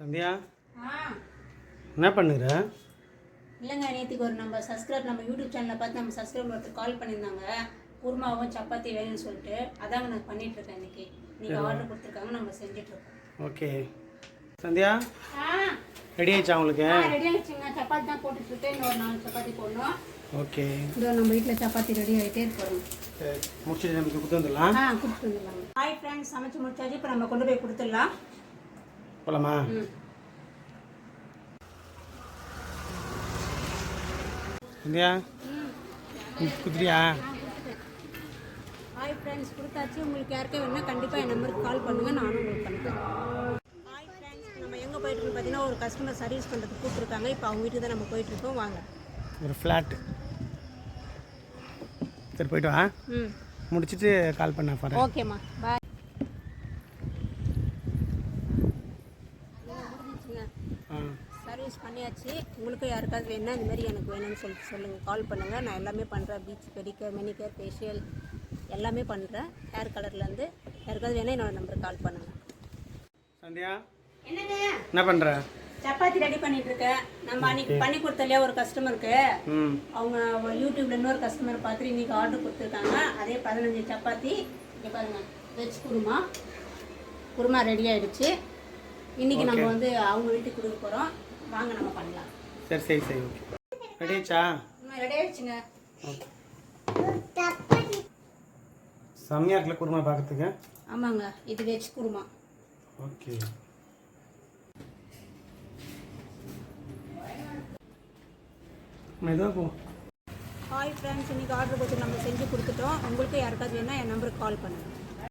சந்தியா? என்ன பண்ணுற? இல்லைங்க நேற்றுக்கு ஒரு நம்ம சப்ஸ்கிரைப் நம்ம யூடியூப் சேனலை பார்த்து நம்ம சப்ஸ்கிரைப் ஒருத்தர் கால் பண்ணியிருந்தாங்க. குருமாவும் சப்பாத்தி வேணும்னு சொல்லிட்டு. அதாங்க நான் பண்ணிட்டு இருக்கேன் இன்னைக்கு நீங்கள் ஆர்டர் கொடுத்துருக்காங்க நம்ம செஞ்சுட்டு இருக்கோம் ஓகே. சந்தியா? ரெடி ஆயிடுச்சா உங்களுக்கு? ரெடி ஆகிடுச்சுங்க சப்பாத்தி தான் போட்டுட்டு இன்னொரு நாலு சப்பாத்தி போடணும். ஓகே. இதோ நம்ம வீட்டில் சப்பாத்தி ரெடி ஆகிட்டே இருக்கிறோம் சரி. முடிச்சுட்டு நமக்கு கொடுத்து வந்துடலாம். ஆ கொடுத்துட்டு வந்துடலாங்க. ஹாய் ஃப்ரெண்ட்ஸ் சமைச்சு முடிச்சாச்சு. இப்போ நம்ம கொண்டு போய் கொடுத்துடலாம். போலாமா? சந்தியா குத்துறியா ஹாய் ஃப்ரெண்ட்ஸ் கொடுத்தாச்சு. உங்களுக்கு யாருக்கே வேணும்னா கண்டிப்பாக என் நம்பருக்கு கால் பண்ணுங்கள் நானும் உங்களுக்கு பண்ணுறேன் ஹாய் ஃப்ரெண்ட்ஸ் நம்ம எங்கே போயிட்டுருக்கோம் பார்த்தீங்கன்னா ஒரு கஸ்டமர் சர்வீஸ் பண்ணுறதுக்கு கூப்பிட்ருக்காங்க இப்போ அவங்க வீட்டுக்கு தான் நம்ம போயிட்டுருக்கோம். வாங்க. ஒரு ஃப்ளாட்டு சரி போயிட்டு வா. ம். முடிச்சிட்டு கால் பண்ண ஓகேம்மா பாய் ஆ சர்வீஸ் பண்ணியாச்சு. உங்களுக்கும் யாருக்காவது வேணும்னா இந்த மாதிரி எனக்கு வேணும்னு சொல்லிட்டு சொல்லுங்கள் கால் பண்ணுங்கள் நான் எல்லாமே பண்ணுறேன் பீச் பெடிக்கர் மெனிக்கர் ஃபேஷியல் எல்லாமே பண்ணுறேன் ஹேர் கலர்லேருந்து யாருக்காவது வேணால் என்னோட நம்பருக்கு கால் பண்ணுங்கள் சந்தியா? என்னங்க? என்ன பண்ணுற சப்பாத்தி ரெடி பண்ணிட்டு இருக்கேன் நம்ம அன்னைக்கு பண்ணி கொடுத்த இல்லையா ஒரு கஸ்டமருக்கு ம். அவங்க யூடியூப்ல இன்னொரு கஸ்டமர் பார்த்துட்டு இன்னைக்கு ஆர்டர் கொடுத்துருக்காங்க. அதே பதினஞ்சு சப்பாத்தி. இங்கே பாருங்க. வெஜ் குருமா. குருமா ரெடி ஆயிடுச்சு. இன்னைக்கு நம்ம வந்து அவங்க வீட்டுக்கு கொடுக்க போகிறோம் வாங்க நம்ம பண்ணலாம். சரி சரி சரி ஓகே. ரெடி ஆயிடுச்சா? ரெடி ஆயிடுச்சுங்க. ஓகே. செம்மையாக இருக்குல்ல குருமா பார்க்கறதுக்கு? ஆமாங்க இது வெஜ் குருமா. ஓகே. மெதுவாக போ. ஹாய் ஃப்ரெண்ட்ஸ் இன்னைக்கு ஆர்டர் கொடுத்து நம்ம செஞ்சு கொடுத்துட்டோம். உங்களுக்கு யாருக்காவது வேணால் என் நம்பருக்கு கால் பண்ணுங்கள்